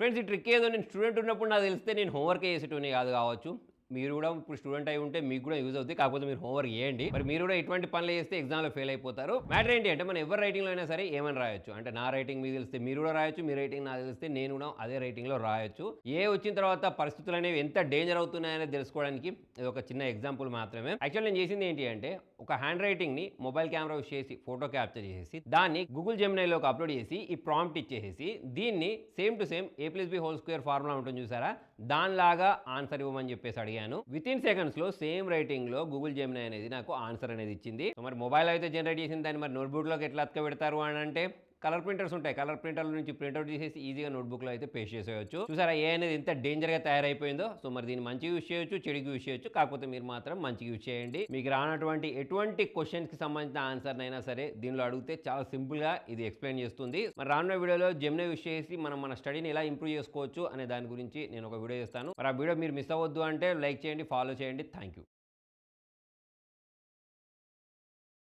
Friends ఈ trick ఏదో నేను స్టూడెంట్ ఉన్నప్పుడు నాకు తెలిస్తే నేను హోంవర్క్ చేసేటోని కాదు కావచ్చు. మీరు కూడా ఇప్పుడు స్టూడెంట్ అయి ఉంటే మీకు కూడా యూజ్ అవుతుంది కాకపోతే మీరు హోంవర్క్ చేయండి. మరి మీరు కూడా ఎటువంటి పనులు చేస్తే ఎగ్జామ్లో ఫెయిల్ అయిపోతారు. మ్యాటర్ ఏంటి అంటే మనం ఎవరి రైటింగ్లో అయినా సరే ఏమైనా రాయొచ్చు? అంటే నా రైటింగ్ మీకు తెలిస్తే మీరు కూడా రాయొచ్చు మీ రైటింగ్ నాకు తెలిస్తే నేను కూడా అదే రైటింగ్లో రాయొచ్చు. ఏ వచ్చిన తర్వాత పరిస్థితులు అనేవి ఎంత డేంజర్ అవుతున్నాయని తెలుసుకోవడానికి ఇది ఒక చిన్న ఎగ్జాంపుల్ మాత్రమే. యాక్చువల్ నేను చేసింది ఏంటి అంటే ఒక హ్యాండ్ రైటింగ్ని మొబైల్ కెమెరా యూస్ చేసి ఫోటో క్యాప్చర్ చేసి దాన్ని గూగుల్ జెమినైలోకి అప్లోడ్ చేసి ఈ ప్రాంప్ట్ ఇచ్చేసి దీన్ని same to same A plus B whole square formula ఉంటుంది చూసారా? దానిలాగా ఆన్సర్ ఇవ్వమని చెప్పేసి అడిగాను. విత్ ఇన్ సెకండ్స్లో సేమ్ రైటింగ్లో గూగుల్ జెమినా అనేది నాకు ఆన్సర్ అనేది ఇచ్చింది. మరి మొబైల్ అయితే జనరేట్ చేసిన దాన్ని మరి నోట్బుక్లోకి ఎట్లా అతక పెడతారు అని అంటే కలర్ ప్రింటర్స్ ఉంటాయి. కలర్ ప్రింటర్ల నుంచి ప్రింట్అవుట్ చేసేసి ఈజీగా నోట్బుక్లో అయితే పేస్ట్ చేసేయచ్చు. చూసారా ఏ అనేది ఎంత డేంజర్గా తయారైపోయిందో. సో మరి దీన్ని మంచిగా యూస్ చేయొచ్చు చెడుకి యూస్ చేయొచ్చు. కాకపోతే మీరు మాత్రం మంచిగా యూస్ చేయండి. మీకు రానటువంటి ఎటువంటి క్వశ్చన్స్కి సంబంధించిన ఆన్సర్ అయినా సరే దీనిలో అడిగితే చాలా సింపుల్గా ఇది ఎక్స్ప్లెయిన్ చేస్తుంది. మరి రానున్న వీడియోలో జెమ్నే యూస్ చేసి మనం మన స్టడీని ఎలా ఇంప్రూవ్ చేసుకోవచ్చు అనే దాని గురించి నేను ఒక వీడియో చేస్తాను. మరి ఆ వీడియో మీరు మిస్ అవ్వద్దు అంటే లైక్ చేయండి ఫాలో చేయండి. Thank you